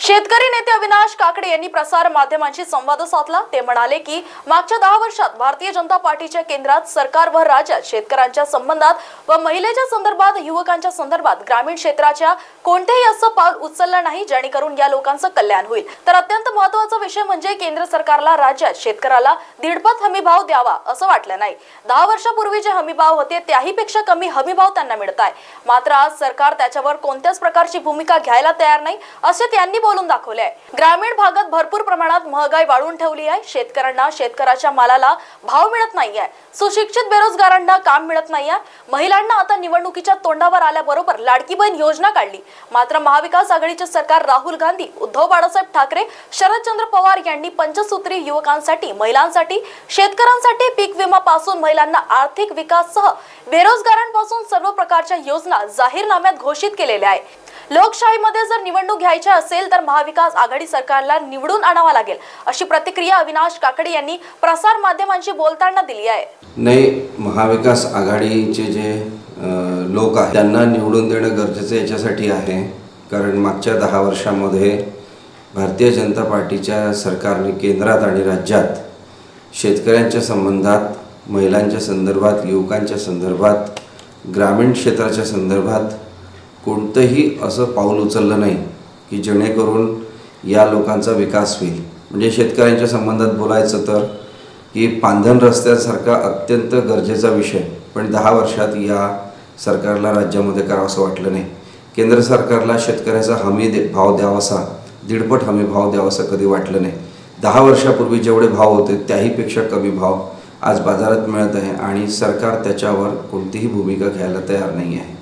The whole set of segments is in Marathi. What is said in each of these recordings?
शेतकरी नेते अविनाश काकडे यांनी प्रसार माध्यमांशी संवाद साधला. ते म्हणाले की मागच्या दहा वर्षात भारतीय जनता पार्टीच्या केंद्रात सरकार व राज्यात शेतकऱ्यांच्या संबंधात व महिलेच्या संदर्भात युवकांच्या संदर्भात ग्रामीण क्षेत्राच्या कोणतेही असं पाऊल उचललं नाही जेणेकरून या लोकांचं कल्याण होईल. तर अत्यंत महत्त्वाचा विषय म्हणजे केंद्र सरकारला राज्यात शेतकऱ्याला दीडपत हमी भाव द्यावा असं वाटलं नाही. दहा वर्षापूर्वी जे हमी भाव होते त्याही पेक्षा कमी हमी भाव त्यांना मिळत आहे मात्र आज सरकार त्याच्यावर कोणत्याच प्रकारची भूमिका घ्यायला तयार नाही असे त्यांनी बोलून दाखवले आहे ग्रामीण भागात भरपूर प्रमाणात महागाई वाढून ठेवली आहे. शेतकऱ्यांना शेतकऱ्याच्या मालाला भाव मिळत नाहीये. सुशिक्षित बेरोजगारांना काम मिळत नाहीये. महिलांना आता निवडणुकीच्या तोंडावर आल्याबरोबर लाडकी बहीण योजना काढली. मात्र महाविकास आघाडीचे सरकार राहुल गांधी उद्धव बाळासाहेब ठाकरे शरदचंद्र पवार यांनी पंचसूत्री युवकांसाठी महिलांसाठी शेतकऱ्यांसाठी पीक विमा पासून महिलांना आर्थिक विकास सह बेरोजगारांपासून सर्व प्रकारच्या योजना जाहीरनाम्यात घोषित केलेल्या आहेत. लोकशाहीमध्ये जर निवडणूक घ्यायची असेल तर महाविकास आघाडी सरकारला निवडून आणावा लागेल अशी प्रतिक्रिया अविनाश काकडे यांनी प्रसार माध्यमांशी बोलताना दिली आहे. नाही महाविकास आघाडीचे जे लोक आहेत त्यांना निवडून देणं गरजेचं याच्यासाठी आहे. कारण मागच्या दहा वर्षामध्ये भारतीय जनता पार्टीच्या सरकारने केंद्रात आणि राज्यात शेतकऱ्यांच्या संबंधात महिलांच्या संदर्भात युवकांच्या संदर्भात ग्रामीण क्षेत्राच्या संदर्भात कोणतंही असं पाऊल उचललं नाही की जेणेकरून या लोकांचा विकास होईल. म्हणजे शेतकऱ्यांच्या संबंधात बोलायचं तर की पांधन रस्त्यासारखा अत्यंत गरजेचा विषय पण दहा वर्षात या सरकारला राज्यामध्ये करावंसं वाटलं नाही. केंद्र सरकारला शेतकऱ्याचा हमी दे भाव द्यावासा दीडपट हमी भाव द्यावासा कधी वाटलं नाही. दहा वर्षापूर्वी जेवढे भाव होते त्याहीपेक्षा कमी भाव आज बाजारात मिळत आहे आणि सरकार त्याच्यावर कोणतीही भूमिका घ्यायला तयार नाही आहे.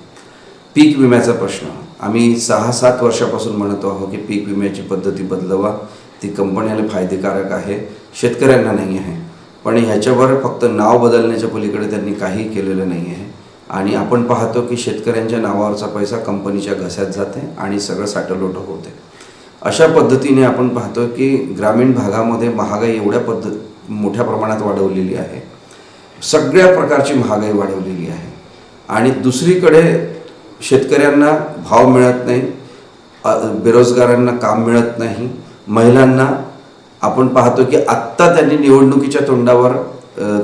पीक विम्याचा प्रश्न. आम्ही सहा सात वर्षापासून म्हणतो आहोत की पीक विम्याची पद्धती बदलवा. ती कंपन्याला फायदेकारक आहे शेतकऱ्यांना नाही आहे. पण ह्याच्यावर फक्त नाव बदलण्याच्या पलीकडे त्यांनी काही केलेलं नाही आहे. आणि आपण पाहतो की शेतकऱ्यांच्या नावावरचा पैसा कंपनीच्या घस्यात जाते आणि सगळं साठलोटं होते. अशा पद्धतीने आपण पाहतो की ग्रामीण भागामध्ये महागाई एवढ्या पद्धत मोठ्या प्रमाणात वाढवलेली आहे. सगळ्या प्रकारची महागाई वाढवलेली आहे. आणि दुसरीकडे शेतकऱ्यांना भाव मिळत नाही बेरोजगारांना काम मिळत नाही. महिलांना आपण पाहतो की आत्ता त्यांनी निवडणुकीच्या तोंडावर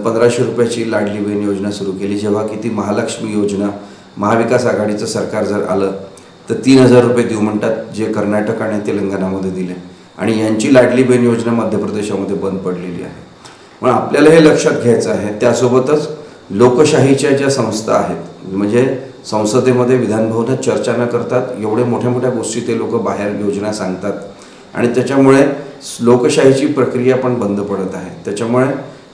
पंधराशे रुपयाची लाडली बहीण योजना सुरू केली. जेव्हा की ती महालक्ष्मी योजना महाविकास आघाडीचं सरकार जर आलं तर तीन हजार रुपये देऊ म्हणतात जे कर्नाटक आणि तेलंगणामध्ये दिले. आणि यांची लाडली बहीण योजना मध्य प्रदेशामध्ये बंद पडलेली आहे. पण आपल्याला हे लक्षात घ्यायचं आहे त्यासोबतच लोकशाहीच्या ज्या संस्था आहेत म्हणजे संसदेमध्ये विधानभवनात चर्चा न करतात एवढे मोठ्या मोठ्या गोष्टी ते लोक बाहेर योजना सांगतात. आणि त्याच्यामुळे लोकशाहीची प्रक्रिया पण बंद पडत आहे. त्याच्यामुळे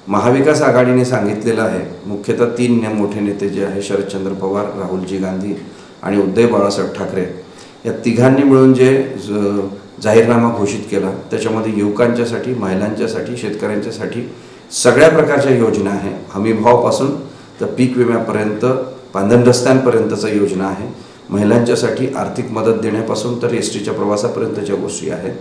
महाविकास आघाडीने सांगितलेलं आहे मुख्यतः तीन ने- मोठे नेते जे आहे शरदचंद्र पवार राहुलजी गांधी आणि उद्धव बाळासाहेब ठाकरे या तिघांनी मिळून जे ज- जाहीरनामा घोषित केला त्याच्यामध्ये युवकांच्यासाठी महिलांच्यासाठी शेतकऱ्यांच्यासाठी सगळ्या प्रकारच्या योजना आहे. हमीभावापासून तर पीक विम्यापर्यंत पांधन रस्त्यांपर्यंतचा योजना आहे. महिलांच्यासाठी आर्थिक मदत देण्यापासून तर एस टीच्या प्रवासापर्यंतच्या गोष्टी आहेत.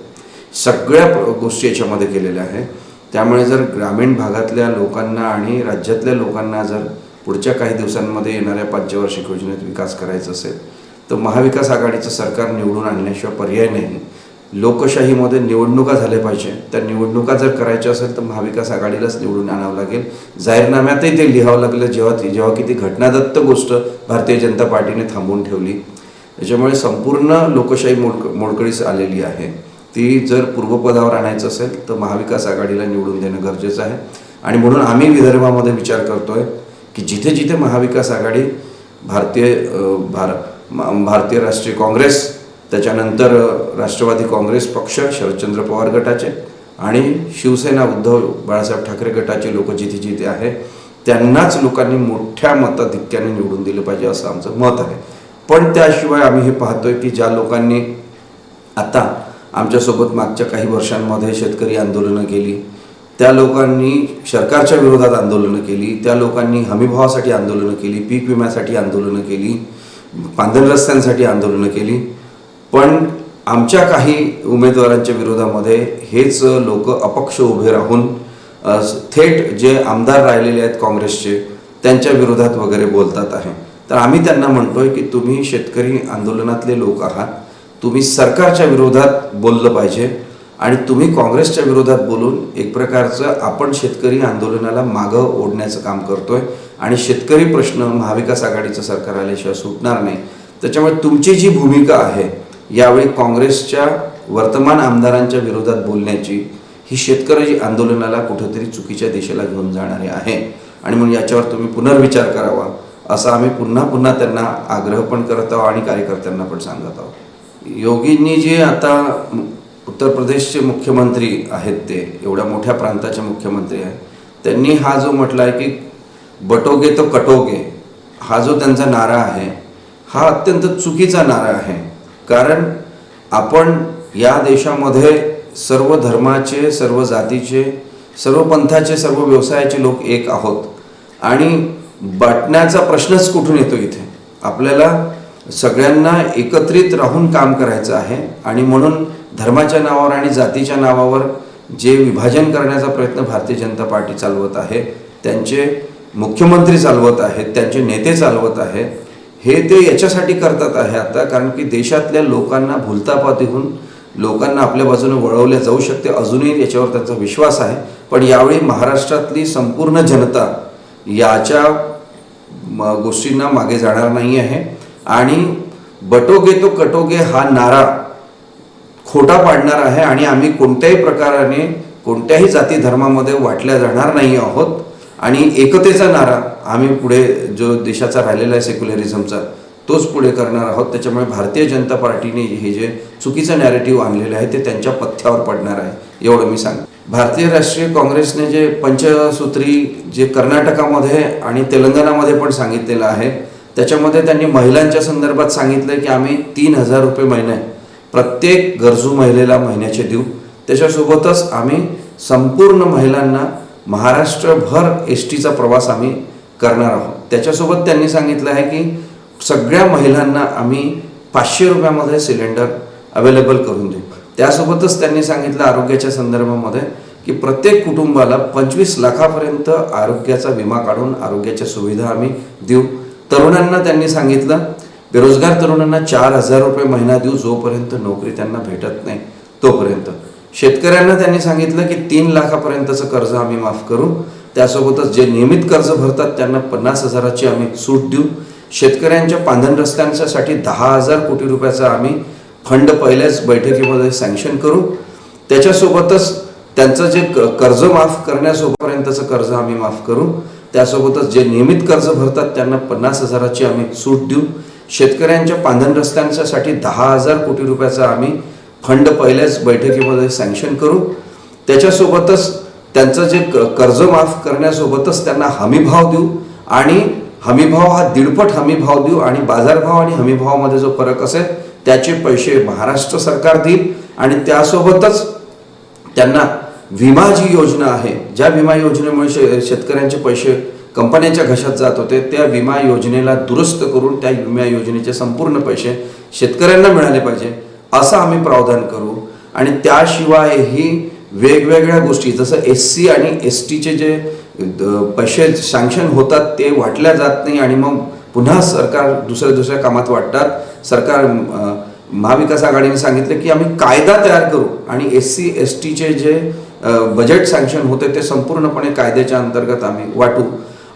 सगळ्या गोष्टी याच्यामध्ये केलेल्या आहेत. त्यामुळे जर ग्रामीण भागातल्या लोकांना आणि राज्यातल्या लोकांना जर पुढच्या काही दिवसांमध्ये येणाऱ्या पंचवार्षिक योजनेत विकास करायचा असेल तर महाविकास आघाडीचं सरकार निवडून आणण्याशिवाय पर्याय नाही. लोकशाहीमध्ये निवडणुका झाल्या पाहिजे. त्या निवडणुका जर करायच्या असेल तर महाविकास आघाडीलाच निवडून आणावं लागेल. जाहीरनाम्यातही ते लिहावं लागलं जेव्हा ती जेव्हा की ती घटनादत्त गोष्ट भारतीय जनता पार्टीने थांबवून ठेवली. त्याच्यामुळे संपूर्ण लोकशाही मोडक मोडकळीस आलेली आहे. ती जर पूर्वपदावर आणायचं असेल तर महाविकास आघाडीला निवडून देणं गरजेचं आहे. आणि म्हणून आम्ही विदर्भामध्ये विचार करतोय की जिथे जिथे महाविकास आघाडी भारतीय भार भारतीय राष्ट्रीय काँग्रेस त्याच्यानंतर राष्ट्रवादी काँग्रेस पक्ष शरदचंद्र पवार गटाचे आणि शिवसेना उद्धव बाळासाहेब ठाकरे गटाचे लोक जिथे जिथे आहे त्यांनाच लोकांनी मोठ्या मताधिक्याने निवडून दिलं पाहिजे असं आमचं मत आहे. पण त्याशिवाय आम्ही हे पाहतोय की ज्या लोकांनी आता आमच्यासोबत मागच्या काही वर्षांमध्ये शेतकरी आंदोलनं केली त्या लोकांनी सरकारच्या विरोधात आंदोलनं केली त्या लोकांनी हमीभावासाठी आंदोलनं केली पीक विम्यासाठी आंदोलनं केली पांधन रस्त्यांसाठी आंदोलनं केली पण आमच्या काही उमेदवारांच्या विरोधामध्ये हेच लोक अपक्ष उभे राहून थेट जे आमदार राहिलेले आहेत काँग्रेसचे त्यांच्या विरोधात वगैरे बोलतात आहे. तर आम्ही त्यांना म्हणतोय की तुम्ही शेतकरी आंदोलनातले लोक आहात. तुम्ही सरकारच्या विरोधात बोललं पाहिजे आणि तुम्ही काँग्रेसच्या विरोधात बोलून एक प्रकारचं आपण शेतकरी आंदोलनाला मागं ओढण्याचं काम करतोय आणि शेतकरी प्रश्न महाविकास आघाडीचं सरकार आल्याशिवाय सुटणार नाही. त्याच्यामुळे तुमची जी भूमिका आहे यावेळी काँग्रेसच्या वर्तमान आमदारांच्या विरोधात बोलण्याची ही शेतकरी आंदोलनाला कुठेतरी चुकीच्या दिशेला घेऊन जाणारी आहे. आणि म्हणून याच्यावर तुम्ही पुनर्विचार करावा असा आम्ही पुन्हा पुन्हा त्यांना आग्रह पण करत आहोत आणि कार्यकर्त्यांना पण सांगत आहोत. योगींनी जे आता उत्तर प्रदेशचे मुख्यमंत्री आहेत ते एवढ्या मोठ्या प्रांताचे मुख्यमंत्री आहेत त्यांनी हा जो म्हटला आहे की बटोगे तो कटोगे हा जो त्यांचा नारा आहे हा अत्यंत चुकीचा नारा आहे. कारण आपण या देशामध्ये सर्व धर्माचे सर्व जातीचे सर्व पंथाचे सर्व व्यवसायाचे लोक एक आहोत. आणि बाटण्याचा प्रश्नच कुठून येतो इथे? आपल्याला सगळ्यांना एकत्रित राहून काम करायचं आहे आणि म्हणून धर्माच्या नावावर आणि जातीच्या नावावर जे विभाजन करण्याचा प्रयत्न भारतीय जनता पार्टी चालवत आहे त्यांचे मुख्यमंत्री चालवत आहेत त्यांचे नेते चालवत आहेत हे ते याच्यासाठी करतात आहे आता कारण की देशातल्या लोकांना भुलतापाती होऊन लोकांना आपल्या बाजूने वळवल्या जाऊ शकते अजूनही याच्यावर त्यांचा विश्वास आहे. पण यावेळी महाराष्ट्रातली संपूर्ण जनता याच्या म- गोष्टींना मागे जाणार नाही आहे. आणि बटोगे तो कटोगे हा नारा खोटा पाडणार आहे आणि आम्ही कोणत्याही प्रकाराने कोणत्याही जाती धर्मामध्ये वाटल्या जाणार नाही आहोत. आणि एकतेचा नारा आम्ही पुढे जो देशाचा राहिलेला आहे सेक्युलरिझमचा तोच पुढे करणार आहोत. त्याच्यामुळे भारतीय जनता पार्टीने हे जे चुकीचं नॅरेटिव्ह आणलेलं आहे ते त्यांच्या पथ्यावर पडणार आहे एवढं मी सांग भारतीय राष्ट्रीय काँग्रेसने जे पंचसूत्री जे कर्नाटकामध्ये आणि तेलंगणामध्ये पण सांगितलेलं आहे त्याच्यामध्ये त्यांनी महिलांच्या संदर्भात सांगितलं की आम्ही तीन हजार रुपये महिने प्रत्येक गरजू महिलेला महिन्याचे देऊ. त्याच्यासोबतच आम्ही संपूर्ण महिलांना महाराष्ट्रभर एस टीचा प्रवास आम्ही करणार आहोत. त्याच्यासोबत त्यांनी सांगितलं आहे की सगळ्या महिलांना आम्ही पाचशे रुपयामध्ये सिलेंडर अवेलेबल करून देऊ. त्यासोबतच त्यांनी सांगितलं आरोग्याच्या संदर्भामध्ये की प्रत्येक कुटुंबाला पंचवीस लाखापर्यंत आरोग्याचा विमा काढून आरोग्याच्या सुविधा आम्ही देऊ. तरुणांना त्यांनी सांगितलं बेरोजगार तरुणांना चार हजार रुपये महिना देऊ जोपर्यंत नोकरी त्यांना भेटत नाही तोपर्यंत. शेतकऱ्यांना त्यांनी सांगितलं की तीन लाखापर्यंतचं कर्ज आम्ही माफ करू. त्यासोबतच जे नियमित कर्ज भरतात त्यांना पन्नास हजाराची आम्ही सूट देऊ. शेतकऱ्यांच्या पांधन रस्त्यांच्यासाठी दहा हजार कोटी रुपयाचा आम्ही फंड पहिल्याच बैठकीमध्ये सँक्शन करू. त्याच्यासोबतच त्यांचं जे कर्ज माफ करण्यासोबतपर्यंतचं कर्ज आम्ही माफ करू. त्यासोबतच जे नियमित कर्ज भरतात त्यांना पन्नास हजाराची आम्ही सूट देऊ. शेतकऱ्यांच्या पांधन रस्त्यांच्यासाठी दहा हजार कोटी रुपयाचा आम्ही फंड पहिल्याच बैठकीमध्ये सँक्शन करू. त्याच्यासोबतच त्यांचं जे क- कर्ज माफ करण्यासोबतच त्यांना हमीभाव देऊ आणि हमीभाव हा दीडपट हमीभाव देऊ आणि बाजारभाव आणि हमीभावामध्ये जो फरक असेल त्याचे पैसे महाराष्ट्र सरकार देईल आणि त्यासोबतच त्यांना विमा जी योजना आहे ज्या विमा योजनेमुळे शे शेतकऱ्यांचे पैसे कंपन्यांच्या घशात जात होते त्या विमा योजनेला दुरुस्त करून त्या विमा योजनेचे संपूर्ण पैसे शेतकऱ्यांना मिळाले पाहिजे. असं आम्ही प्रावधान करू. आणि त्याशिवायही वेगवेगळ्या गोष्टी जसं एस सी आणि एस टीचे जे द- पैसे सँक्शन होतात ते वाटल्या जात नाही. आणि मग पुन्हा सरकार दुसऱ्या दुसऱ्या कामात वाटतात. सरकार महाविकास आघाडीने सांगितलं की आम्ही कायदा तयार करू. आणि एस सी एस टीचे जे बजेट सँक्शन होते ते संपूर्णपणे कायद्याच्या अंतर्गत आम्ही वाटू.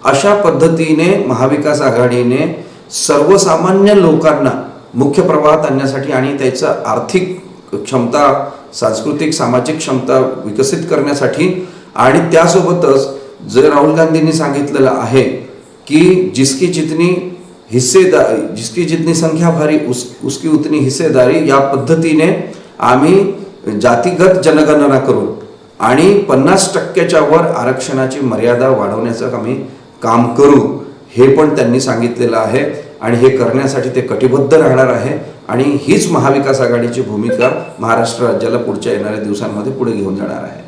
अशा पद्धतीने महाविकास आघाडीने सर्वसामान्य लोकांना मुख्य प्रवाहात आणण्यासाठी आणि त्याचं आर्थिक क्षमता सांस्कृतिक सामाजिक क्षमता विकसित करण्यासाठी आणि त्यासोबतच जे राहुल गांधींनी सांगितलेलं आहे की जिसकी जितनी हिस्सेदारी जिसकी जितनी संख्या भारी उस उसकी उतनी हिस्सेदारी या पद्धतीने आम्ही जातीगत जनगणना करू आणि पन्नास टक्क्याच्या वर आरक्षणाची मर्यादा वाढवण्याचं आम्ही काम करू हे पण त्यांनी सांगितलेलं आहे. आणि हे करण्यासाठी ते कटिबद्ध राहणार आहे. आणि हीच महाविकास आघाडीची भूमिका महाराष्ट्र राज्याला पुढच्या येणाऱ्या दिवसांमध्ये पुढे घेऊन जाणार आहे.